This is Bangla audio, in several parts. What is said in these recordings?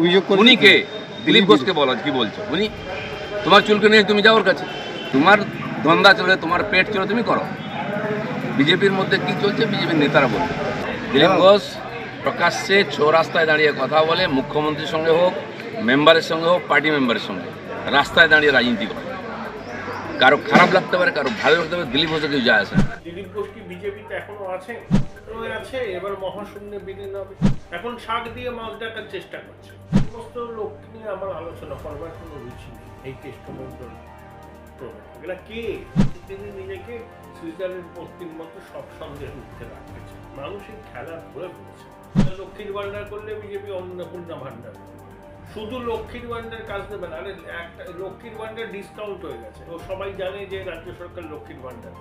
অভিযোগ উনি কে? দিলীপ ঘোষকে বলো কি বলছো? উনি তোমার চুলকে নিয়ে তুমি যাও ওর কাছে। তোমার ধন্দা চলে তোমার পেট চলে তুমি করো। বিজেপির মধ্যে কি চলছে বিজেপির নেতারা বলবে দিলীপ ঘোষ প্রকাশ্যে চৌরাস্তায় দাঁড়িয়ে কথা বলে মুখ্যমন্ত্রীর সঙ্গে হোক মেম্বারের সঙ্গে হোক পার্টি মেম্বারের সঙ্গে। রাস্তায় দাঁড়িয়ে রাজনীতি করে। কারও খারাপ লাগতে পারে, কারও ভালো লাগতে পারে, দিলীপ ঘোষের কিছু যায় আসে। দিলীপ ঘোষ কি বিজেপিতে এখনও আছে? আছে, এবার মহাশূন্যে বিলীন হবে। এখন শাক দিয়ে মাছ ডাকার চেষ্টা করছে। সমস্ত লোক নিয়ে আমার আলোচনা করবার কোনো রুচি নেই। এই কেষ্টমন্ডল এগুলা কে? তিনি নিজেকে সুইজারল্যান্ড পশ্চিম মতো সব সন্দেহের উঠতে রাখতেছে মানুষের খেলা ধরে ফেলেছে। লক্ষ্মীর ভান্ডার করলে বিজেপি অন্নপূর্ণা ভান্ডার। শুধু লক্ষ্মীর ভান্ডার কাজ দেবে না, আরে একটা লক্ষ্মীর ভান্ডার ডিসকাউন্ট হয়ে গেছে। তো সবাই জানে যে রাজ্য সরকার লক্ষ্মীর ভান্ডার।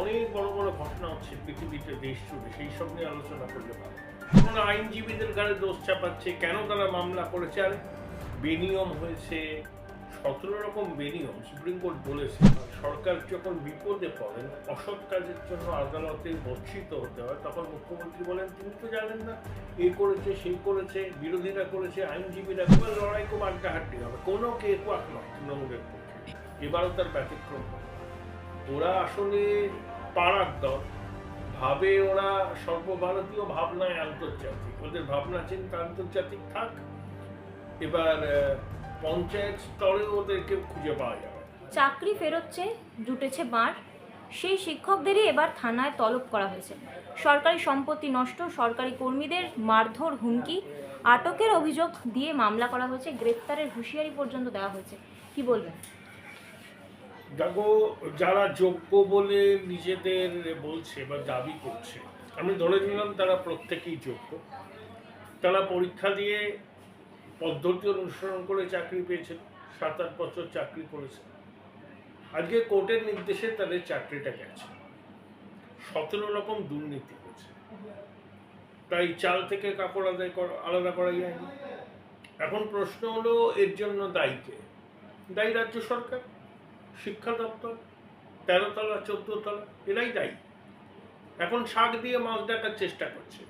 অনেক বড় বড় ঘটনা হচ্ছে, পৃথিবীতে দেশ জুড়ে, সেই সব নিয়ে আলোচনা করতে পারে এখন আইনজীবীদের গাড়ি দোষ চাপাচ্ছে, কেন তারা মামলা করেছে? আর বিনিয়ম হয়েছে সতেরো রকম বেনিয়ম সুপ্রিম কোর্ট বলেছে, সরকার যখন বিপদে পড়েন, অসৎ কাজের জন্য আদালতে বর্ষিত হতে হয়, তখন মুখ্যমন্ত্রী বলেন, তিনি তো জানেন না, এ করেছে, সেই করেছে, বিরোধীরা করেছে, আইনজীবীরা করে লড়াই খুব আড্ডাহাড্ডি হবে। কোনো কে কুয়াক নয় তৃণমূলের পক্ষে। এবারও তার ব্যতিক্রম। ওরা আসলে পাড়ার দল। ভাবে ওরা সর্বভারতীয় ভাবনায় আন্তর্জাতিক। ওদের ভাবনা চিন্তা আন্তর্জাতিক থাক। এবার পঞ্চায়েত স্তরে ওদেরকে খুঁজে পাওয়া যাবে চাকরি ফেরোচ্ছে জুটেছে বাঁড়। সেই শিক্ষকদেরই এবার থানায় তলব করা হয়েছে। সরকারি সম্পত্তি নষ্ট সরকারি কর্মীদের মারধর হুমকি আটকের অভিযোগ দিয়ে মামলা করা হয়েছে। গ্রেপ্তারের হুঁশিয়ারি পর্যন্ত দেওয়া হয়েছে। কি বলবেন? দেখো যারা যোগ্য বলে নিজেদের বলছে বা দাবি করছে আমি ধরে নিলাম তারা প্রত্যেকেই যোগ্য। তারা পরীক্ষা দিয়ে পদ্ধতি অনুসরণ করে চাকরি পেয়েছেন, সাত আট বছর চাকরি করেছে আজকে কোর্টের নির্দেশে তাদের চাকরিটা গেছে। সতেরো রকম দুর্নীতি হয়েছে। তাই চাল থেকে কাপড় আদায় করা, আলাদা করা যায়নি এখন প্রশ্ন হলো, এর জন্য দায়ী কে? দায়ী রাজ্য সরকার, শিক্ষা দপ্তর, তেরো তলা, চোদ্দ তলা, এরাই দায়ী। এখন শাক দিয়ে মাছ ডাকার চেষ্টা করছে।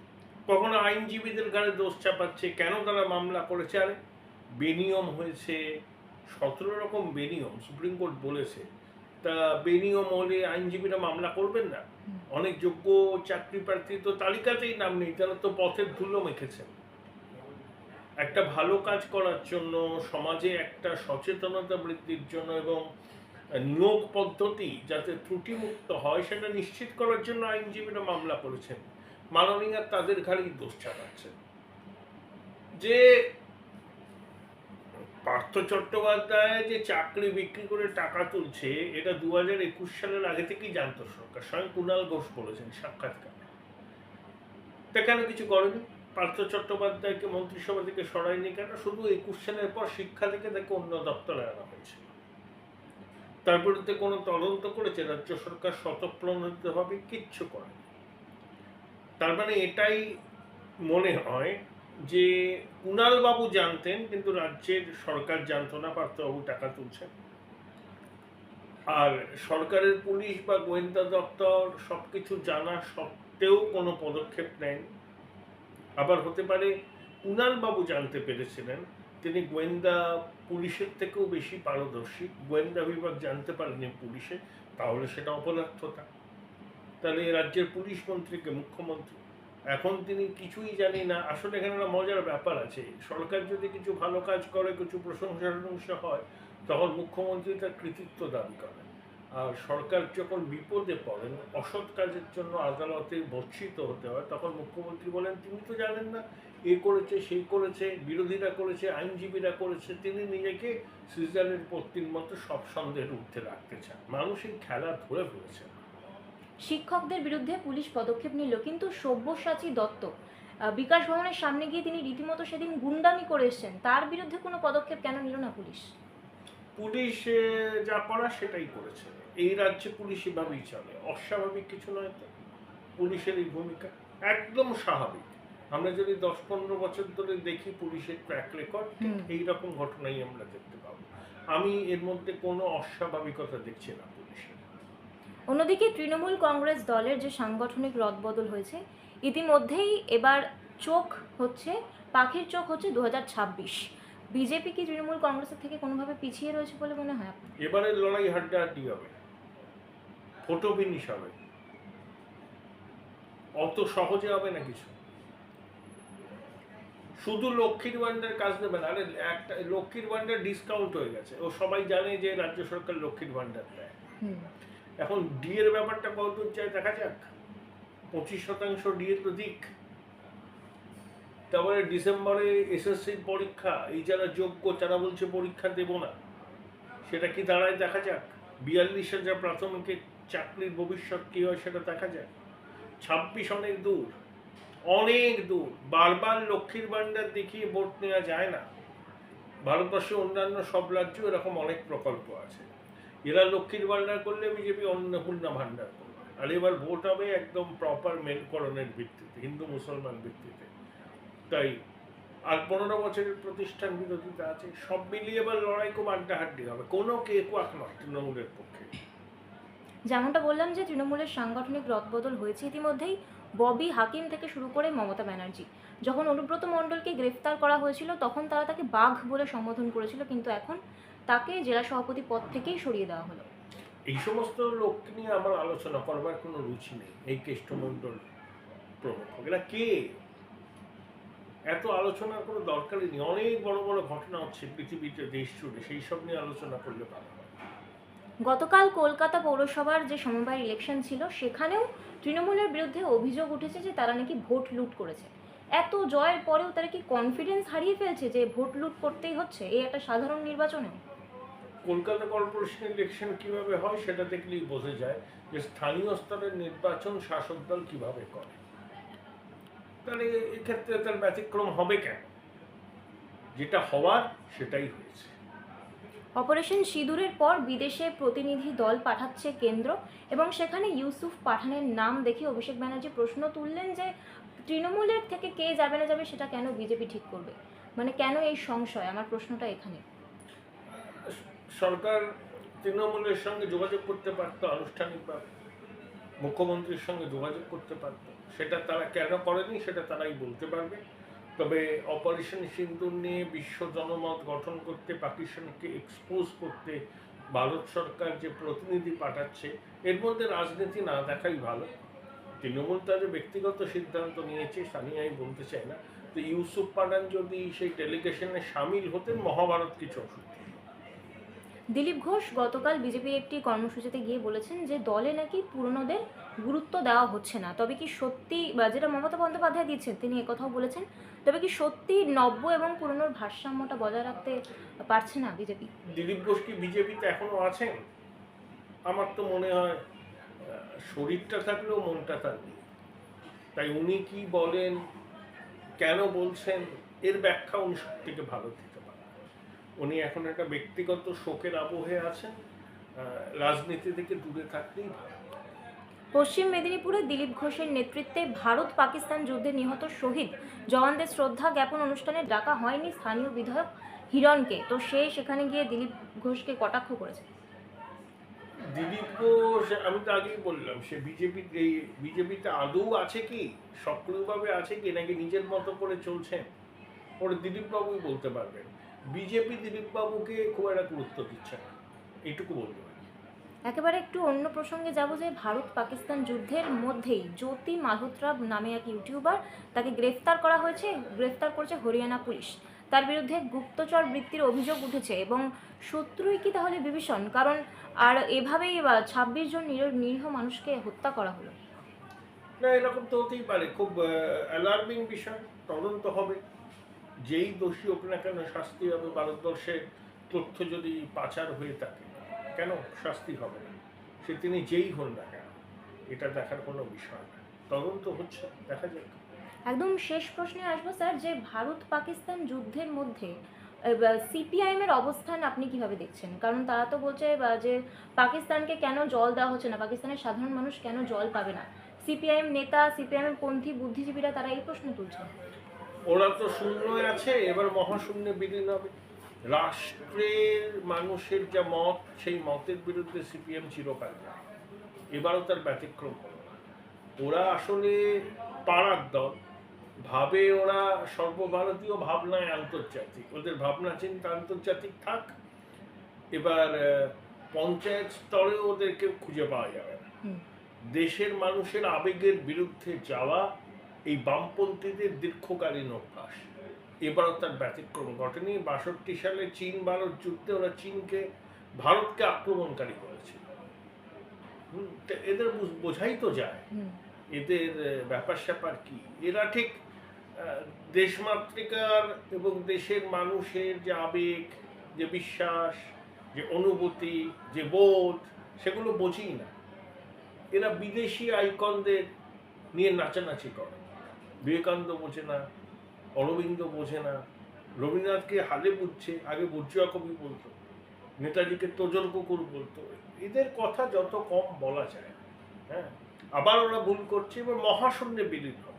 কখনো আইনজীবীদের ঘাড়ে দোষ চাপাচ্ছে? কেন তারা মামলা করেছে? আরে, বেনিয়ম হয়েছে, সতেরো রকম বেনিয়ম, সুপ্রিম কোর্ট বলেছে। তা বেনিয়ম হলে আইনজীবীরা মামলা করবেন না? অনেক যোগ্য চাকরি প্রার্থী তো তালিকাতেই নাম নেই, তারা তো পথের ধুলো মেখেছেন। একটা ভালো কাজ করার জন্য, সমাজে একটা সচেতনতা বৃদ্ধির জন্য এবং নিয়োগ পদ্ধতি যাতে ত্রুটিমুক্ত হয়, সেটা নিশ্চিত করার জন্য আইনজীবীরা মামলা করেছেন। মাননীয় তাদের ঘাড়েই দোষ চালাচ্ছেন যে পার্থ চট্টোপাধ্যায় যে চাকরি বিক্রি করে টাকা তুলছে, এটা দু হাজার একুশ সালের আগে থেকেই জানতো সরকার। স্বয়ং কুণাল ঘোষ বলেছেন সাক্ষাৎকার। তা কেন কিছু করেনি? পার্থ চট্টোপাধ্যায়কে মন্ত্রিসভা থেকে সরায়নি কেন? শুধু একুশ সালের পর শিক্ষা থেকে তাকে অন্য দপ্তরে আনা হয়েছে। তার বিরুদ্ধে কোনো তদন্ত করেছে রাজ্য সরকার, স্বতঃপ্রণোদিতভাবে কিচ্ছু করেনি। তার মানে এটাই মনে হয় যে কুণাল বাবু জানতেন, কিন্তু রাজ্যের সরকার জানতো না, পার্থবাবু টাকা তুলছেন। আর সরকারের পুলিশ বা গোয়েন্দা দপ্তর সবকিছু জানা সত্ত্বেও কোনো পদক্ষেপ নেয়নি আবার হতে পারে কুণাল বাবু জানতে পেরেছিলেন, তিনি গোয়েন্দা পুলিশের থেকেও বেশি পারদর্শী। গোয়েন্দা বিভাগ জানতে পারেনি পুলিশে, তাহলে সেটা অপদার্থতা। তাহলে রাজ্যের পুলিশ মন্ত্রীকে মুখ্যমন্ত্রী। এখন তিনি কিছুই জানি না। আসলে এখানে একটা মজার ব্যাপার আছে। সরকার যদি কিছু ভালো কাজ করে, কিছু প্রশংসা প্রশংসা হয়, তখন মুখ্যমন্ত্রী তার কৃতিত্ব দাবি করেন। আর সরকার যখন বিপদে পড়েন, অসৎ কাজের জন্য আদালতে বর্ষিত হতে হয়, তখন মুখ্যমন্ত্রী বলেন, তিনি তো জানেন না, এ করেছে সেই করেছে, বিরোধীরা করেছে, আইনজীবীরা করেছে। তিনি নিজেকে সুইজারল্যান্ড পত্তির মতো সব সন্দেহের উঠতে রাখতে চান। মানুষের খেলা ধরে ফেলেছে শিক্ষকদের বিরুদ্ধে পুলিশ পদক্ষেপ নিল কিন্তু সব্যসাচী দত্ত বিকাশ ভবনের সামনে গিয়ে তিনি রীতিমতো সেদিন গুন্ডামি করে এসেছেন। তার বিরুদ্ধে কোনো পদক্ষেপ কেন নিল না পুলিশ? পুলিশ যা করা সেটাই করেছে। এই রাজ্যে পুলিশ এভাবেই চলে। অস্বাভাবিক কিছু নয় তো। পুলিশের এই ভূমিকা একদম স্বাভাবিক। আমরা যদি দশ পনেরো বছর ধরে দেখি পুলিশের ট্র্যাক রেকর্ড। এইরকম ঘটনাই আমরা দেখতে পাবো। আমি এর মধ্যে কোনো অস্বাভাবিকতা দেখছি না পুলিশের। অন্যদিকে তৃণমূল কংগ্রেস দলের যে সাংগঠনিক রদবদল হয়েছে ইতিমধ্যেই এবার চোখ হচ্ছে পাখির চোখ হচ্ছে দু বিজেপি কি তৃণমূল কংগ্রেসের থেকে কোনোভাবে পিছিয়ে রয়েছে বলে মনে হয়? এবারের লড়াই হাড্ডাহাড্ডি হবে। ফটো ফিনিশ হবে। অত সহজে হবে না কিছু। শুধু লক্ষ্মীর ভান্ডার কাজ দেবে না আরে একটা লক্ষ্মীর ভান্ডার ডিসকাউন্ট হয়ে গেছে। ও সবাই জানে যে রাজ্য সরকার লক্ষ্মীর ভান্ডার দেয়। এখন ডি এর ব্যাপারটা কতদূর চাই দেখা যাক। পঁচিশ শতাংশ ডি এর তো দিক। তারপরে ডিসেম্বরে এসএসসির পরীক্ষা, এই যারা যোগ্য, তারা বলছে পরীক্ষা দেব না। সেটা কি দাঁড়ায় দেখা যাক। বিয়াল্লিশ হাজার প্রাথমিকের চাকরির ভবিষ্যৎ কী হয় সেটা দেখা যাক। ছাব্বিশ অনেক দূর অনেক দূর। বারবার লক্ষ্মীর ভাণ্ডার দেখিয়ে ভোট নেওয়া যায় না। ভারতবর্ষে অন্যান্য সব রাজ্য এরকম অনেক প্রকল্প আছে। এরা লক্ষ্মীর ভাণ্ডার করলে বিজেপি অন্নপূর্ণা ভাণ্ডার করবে। আর এবার ভোট হবে একদম প্রপার মেলকরণের ভিত্তিতে, হিন্দু মুসলমান ভিত্তিতে। তাই আর পনেরো বছরের প্রতিষ্ঠান বিরোধিতা আছে, সব মিলিয়ে এবার লড়াই খুব আড্ডাহাড্ডি হবে। কোনো কে কুয়াক নয় তৃণমূলের পক্ষে। যেমনটা বললাম যে তৃণমূলের সাংগঠনিক রদবদল হয়েছে ইতিমধ্যেই, ববি হাকিম থেকে শুরু করে মমতা ব্যানার্জি। যখন অনুব্রত মণ্ডলকে গ্রেফতার করা হয়েছিল, তখন তারা তাকে বাঘ বলে সম্বোধন করেছিল, কিন্তু এখন তাকে জেলা সভাপতি পদ থেকেই সরিয়ে দেওয়া হলো। এই সমস্ত লোককে নিয়ে আমার আলোচনা করবার কোনো রুচি নেই। এই কেষ্টমণ্ডল প্রমুখ। এরা কে? এত আলোচনার কোনো দরকারই নেই। অনেক বড় বড় ঘটনা হচ্ছে পৃথিবীতে দেশ জুড়ে। সেই সব নিয়ে আলোচনা করলে ভালো গতকাল কলকাতা পৌরসভার যে সমবায় ইলেকশন ছিল সেখানেও তৃণমূলের বিরুদ্ধে অভিযোগ উঠেছে যে তারা নাকি ভোট লুট করেছে। এত জয়ের পরেও তারা কি কনফিডেন্স হারিয়ে ফেলছে যে ভোট লুট করতেই হচ্ছে? এই একটা সাধারণ নির্বাচনে কলকাতা কর্পোরেশন ইলেকশন কীভাবে হয় সেটা দেখলেই বোঝা যায় যে স্থানীয় স্তরের নির্বাচন শাসক দল কীভাবে করে। তাহলে এক্ষেত্রে তার ব্যতিক্রম হবে কেন? যেটা হওয়ার সেটাই হয়েছে। অপারেশন সিঁদুরের পর বিদেশে প্রতিনিধি দল পাঠাচ্ছে কেন্দ্র এবং সেখানে ইউসুফ পাঠানের নাম দেখে অভিষেক ব্যানার্জি প্রশ্ন তুললেন যে তৃণমূলের থেকে কে যাবে না যাবে সেটা কেন বিজেপি ঠিক করবে? মানে কেন এই সংশয়? আমার প্রশ্নটা এখানে। সরকার তৃণমূলের সঙ্গে যোগাযোগ করতে পারতো, আনুষ্ঠানিকভাবে। মুখ্যমন্ত্রীর সঙ্গে যোগাযোগ করতে পারতো। সেটা তারা কেন করেনি সেটা তারাই বলতে পারবে। তবে অপারেশন সিন্দুর নিয়ে বিশ্ব জনমত গঠন করতে, পাকিস্তানকে এক্সপোজ করতে, ভারত সরকার যে প্রতিনিধি পাঠাচ্ছে, এর মধ্যে রাজনীতি না দেখাই ভালো। তৃণমূল তাদের ব্যক্তিগত সিদ্ধান্ত নিয়েছে আমি বলতে চাই না। তো ইউসুফ পাঠান যদি সেই ডেলিগেশনে সামিল হতেন, মহাভারত কিছু অসুবিধা দিলীপ ঘোষ গতকাল বিজেপির একটি কর্মসূচিতে গিয়ে বলেছেন যে দলে নাকি পুরনোদের গুরুত্ব দেওয়া হচ্ছে না। তবে কি সত্যি, বা যেটা মমতা বন্দ্যোপাধ্যায় দিচ্ছেন, তিনি একথাও বলেছেন, তবে কি সত্যি নব্য এবং পুরনোর ভারসাম্যটা বজায় রাখতে পারছে না বিজেপি? দিলীপ ঘোষ কি বিজেপিতে এখনও আছেন? আমার তো মনে হয় শরীরটা থাকলেও মনটা থাকবে। তাই উনি কি বলেন, কেন বলছেন, এর ব্যাখ্যা উনি সব থেকে ভালো। পারেন উনি এখন একটা ব্যক্তিগত শোকের আবহে আছেন। রাজনীতি থেকে দূরে থাকতেই পশ্চিম মেদিনীপুরে দিলীপ ঘোষের নেতৃত্বে ভারত পাকিস্তান যুদ্ধে নিহত শহীদ। জওয়ানদের শ্রদ্ধা জ্ঞাপন অনুষ্ঠানে ডাকা হয়নি স্থানীয় বিধায়ক হিরণকে। তো সে সেখানে গিয়ে দিলীপ ঘোষকে কটাক্ষ করেছে। দিলীপ ঘোষ আমি তো আগেই বললাম সে বিজেপি এই বিজেপিতে আদৌ আছে কি? সক্রিয়ভাবে আছে কি? নাকি নিজের মতো করে চলছেন ওরা দিলীপ বাবুই বলতে পারবেন। বিজেপি দিলীপ বাবুকে খুব একটা গুরুত্ব দিচ্ছে না। এইটুকু বলতে পারি। একেবারে একটু অন্য প্রসঙ্গে যাব যে ভারত পাকিস্তান যুদ্ধের মধ্যেই জ্যোতি মালহোত্রা নামে এক ইউটিউবার তাকে গ্রেফতার করা হয়েছে। গ্রেফতার করেছে হরিয়ানা পুলিশ। তার বিরুদ্ধে গুপ্তচর বৃত্তির অভিযোগ উঠেছে এবং শত্রুই কি তাহলে বিভীষণ? কারণ আর এভাবেই ছাব্বিশ জন নিরীহ নিরীহ মানুষকে হত্যা করা হলো। না এরকম তো হতেই পারে। খুব অ্যালার্মিং বিষয়। তদন্ত হবে। যেই দোষী হোক না কেন শাস্তি হবে, ভারতবর্ষে তথ্য যদি পাচার হয়ে থাকে, কেন শাস্তি হবে না? সে তিনি যেই হন না কেন, এটা দেখার কোনো বিষয় না। তদন্ত হচ্ছে, দেখা যাক। একদম শেষ প্রশ্নে আসব, স্যার, যে ভারত পাকিস্তান যুদ্ধের মধ্যে সিপিআইএম এর অবস্থান আপনি কীভাবে দেখছেন? কারণ তারা তো বলছে যে পাকিস্তানকে কেন জল দেওয়া হচ্ছে না, পাকিস্তানের সাধারণ মানুষ কেন জল পাবে না? সিপিআইএম নেতা সিপিআইএম পন্থী, বুদ্ধিজীবীরা তারা এই প্রশ্ন তুলছেন। ওরা তো শূন্য আছে এবার মহাশূন্যে বিলীন হবে। রাষ্ট্রের মানুষের যা মত সেই মতের বিরুদ্ধে সিপিএম চিরকাল যায়। এবারও তার ব্যতিক্রম হলো না। ওরা আসলে পাড়ার দল। ভাবে ওরা সর্বভারতীয় ভাবনায় আন্তর্জাতিক। ওদের ভাবনা চিন্তা আন্তর্জাতিক থাক। এবার পঞ্চায়েত স্তরে ওদেরকে খুঁজে পাওয়া যাবে না। দেশের মানুষের আবেগের বিরুদ্ধে যাওয়া এই বামপন্থীদের দীর্ঘকালীন অভ্যাস। এবারও তার ব্যতিক্রম ঘটেনি। বাষট্টি সালে চীন ভারত যুদ্ধে ওরা চীনকে ভারতকে আক্রমণকারী করেছিল। এদের বোঝাই তো যায়। এদের ব্যাপার স্যাপার কি? এরা ঠিক দেশমাতৃকার এবং দেশের মানুষের যে আবেগ যে বিশ্বাস যে অনুভূতি যে বোধ সেগুলো বোঝেই না। এরা বিদেশি আইকনদের নিয়ে নাচানাচি করে। বিবেকানন্দ বোঝে না, অরবিন্দ বোঝে না, রবীন্দ্রনাথকে হালে বুঝছে, আগে বুঝিয়া কবি বলতো, নেতাজিকে তোজল কুকুর বলতো, এদের কথা যত কম বলা যায় হ্যাঁ আবার ওরা ভুল করছে, এবার মহাশূন্যে বিলীন হবে